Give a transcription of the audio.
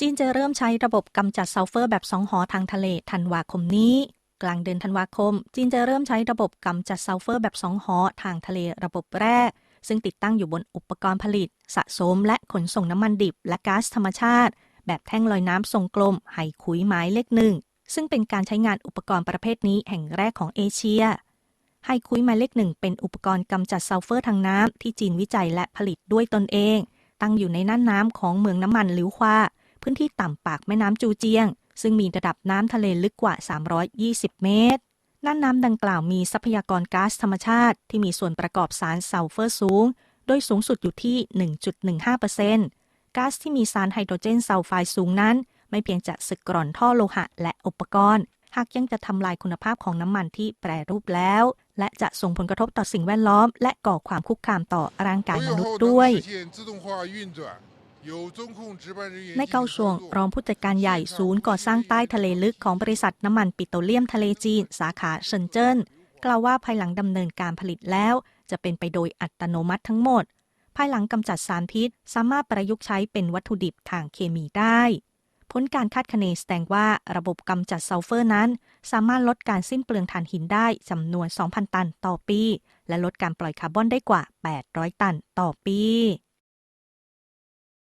จีนจะเริ่มใช้ระบบกำจัดซัลเฟอร์แบบสองหอทางทะเลธันวาคมนี้ กลางเดือนธันวาคม จีนจะเริ่มใช้ระบบกำจัดซัลเฟอร์แบบสองหอทางทะเลระบบแรก ซึ่งติดตั้งอยู่บนอุปกรณ์ผลิต สะสมและขนส่งน้ำมันดิบและก๊าซธรรมชาติ แบบแท่งลอยน้ำทรงกลมไหขุยไม้เลขหนึ่งซึ่งเป็นการใช้งานอุปกรณ์ประเภทนี้แห่งแรกของเอเชียไฮคุยหมายเลขหนึ่งเป็นอุปกรณ์กำจัดซัลเฟอร์ทางน้ำที่จีนวิจัยและผลิตด้วยตนเอง ตั้งอยู่ในน่านน้ำของเมืองน้ำมันลิวควา พื้นที่ต่ำปากแม่น้ำจูเจียง ซึ่งมีระดับน้ำทะเลลึกกว่า 320 เมตรน่านน้ำดังกล่าวมีทรัพยากรก๊าซธรรมชาติ ที่มีส่วนประกอบสารซัลเฟอร์สูง โดยสูงสุดอยู่ที่ 1.15%ก๊าซที่มีสารไฮโดรเจนซัลไฟด์สูงนั้น ไม่เพียงจะสึกกร่อนท่อโลหะ และอุปกรณ์ หากยังจะทำลายคุณภาพของน้ำมันที่แปรรูปแล้ว และจะส่งผลกระทบต่อสิ่งแวดล้อม และก่อความคุกคามต่อร่างกายมนุษย์ด้วย ในเกาชวงรองผู้จัดการใหญ่ศูนย์ก่อสร้างใต้ทะเลลึกของบริษัทน้ำมันปิโตรเลียมทะเลจีน สาขาเซินเจิ้นกล่าวว่าภายหลังดำเนินการผลิตแล้ว จะเป็นไปโดยอัตโนมัติทั้งหมด ภายหลังกำจัดสารพิษ สามารถประยุกต์ใช้เป็นวัตถุดิบทางเคมีได้ ผลการคาดคะเนแสดงว่าระบบกำจัดซัลเฟอร์นั้น สามารถลดการสิ้นเปลืองถ่านหินได้จำนวน 2,000 ตันต่อปี และลดการปล่อยคาร์บอนได้กว่า 800 ตันต่อปี